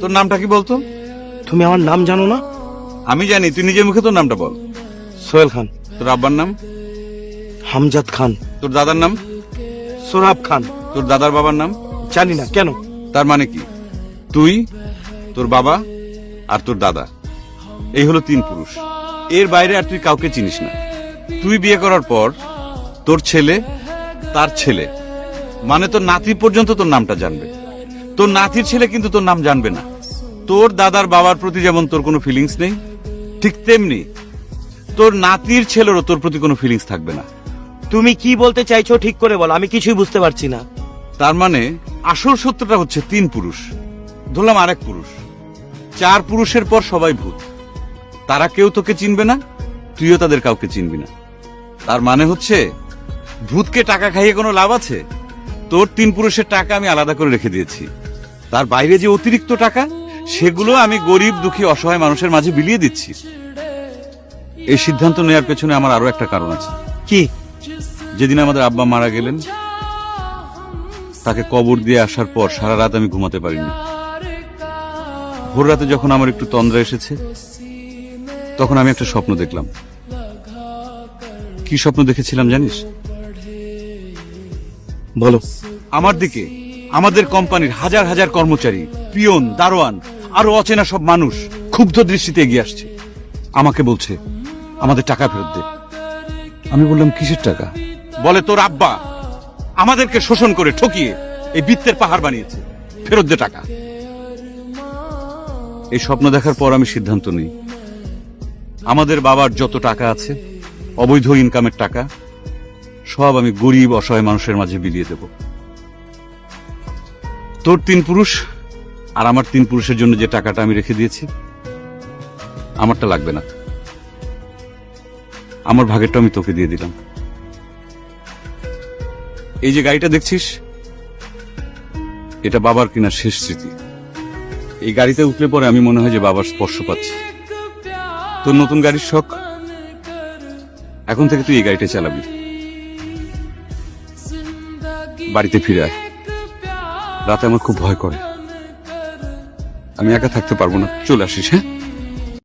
তোর নামটা কি বলতো? তুমি আমার নাম জানো না? আমি জানি তুই নিজের মুখে তোর নামটা বল। সোহেল খান। তোর আব্বার নাম? হামজাদ খান। তোর দাদার নাম? সোরাব খান। তোর দাদার বাবার নাম? জানি না কেন? তার মানে কি? তুই তোর বাবা আর তোর দাদা। এই হলো তিন পুরুষ। এর বাইরে আর তুই কাউকে চিনিস না। তুই বিয়ে করার পর তোর ছেলে তার ছেলে। মানে তোর নাতি পর্যন্ত তোর নামটা জানবে। তোর নাতির ছেলে কিন্তু তোর নাম জানবে না। তোর দাদার বাবার প্রতি যেমন তোর কোনো ফিলিংস নেই ঠিক তেমনি তোর নাতির ছেলেরও তোর প্রতি কোনো ফিলিংস থাকবে না। তুমি কি বলতে চাইছো ঠিক করে বলো আমি কিছুই বুঝতে পারছি না। তার মানে আসল সত্যটা হচ্ছে তিন পুরুষ ধরলাম আরেক পুরুষ। চার পুরুষের পর সবাই ভূত। তারা কেউ তোকে চিনবে না তুইও তাদের কাউকে চিনবি না। তার মানে হচ্ছে ভূতকে টাকা খাইয়ে কোনো লাভ আছে? তোর তিন পুরুষের টাকা আমি আলাদা করে রেখে দিয়েছি। তার বাইরে যে অতিরিক্ত টাকা সেগুলো আমি গরিব দুঃখী অসহায় মানুষের মাঝে বিলিয়ে দিচ্ছি। এই সিদ্ধান্ত নেওয়ার পেছনে আমার আরও একটা কারণ আছে। কি? যেদিন আমাদের আব্বা মারা গেলেন তাকে কবর দিয়ে আসার পর সারা রাত আমি ঘুমাতে পারিনি। ভোর রাতে যখন আমার একটু তন্দ্রা এসেছে তখন আমি একটা স্বপ্ন দেখলাম। কি স্বপ্ন দেখেছিলাম জানিস? বলো। আমার দিকে আমাদের কোম্পানির হাজার হাজার কর্মচারী, পিয়ন, দারোয়ান, আরও অচেনা সব মানুষ ক্ষুব্ধ দৃষ্টিতে এগিয়ে আসছে। আমাকে বলছে, আমাদের টাকা ফেরত দে। আমি বললাম, কিসের টাকা? বলে তোর আব্বা আমাদেরকে শোষণ করে ঠকিয়ে এই বৃত্তের পাহাড় বানিয়েছে। ফেরত দে টাকা। এই স্বপ্ন দেখার পর আমি সিদ্ধান্ত নিই, আমাদের বাবার যত টাকা আছে, অবৈধ ইনকামের টাকা, সব আমি গরিব, অসহায় মানুষের মাঝে বিলিয়ে দেব। তোর তিন পুরুষ আর আমার তিন পুরুষের জন্য যে টাকাটা আমি রেখে দিয়েছি, আমারটা লাগবে না। আমার ভাগেরটা আমি তোকে দিয়ে দিলাম। এই যে গাড়িটা দেখছিস, এটা বাবার কিনা শেষ স্মৃতি। এই গাড়িতে উঠলে পরে আমি মনে হয় যে বাবার স্পর্শ পাচ্ছি। তোর নতুন গাড়ির শখ? এখন থেকে তুই এই গাড়িটা চালাবি। বাড়িতে ফিরে আয়। রাতে আমার খুব ভয় করে। আমি একা থাকতে পারব না। চলে আসিস হ্যাঁ?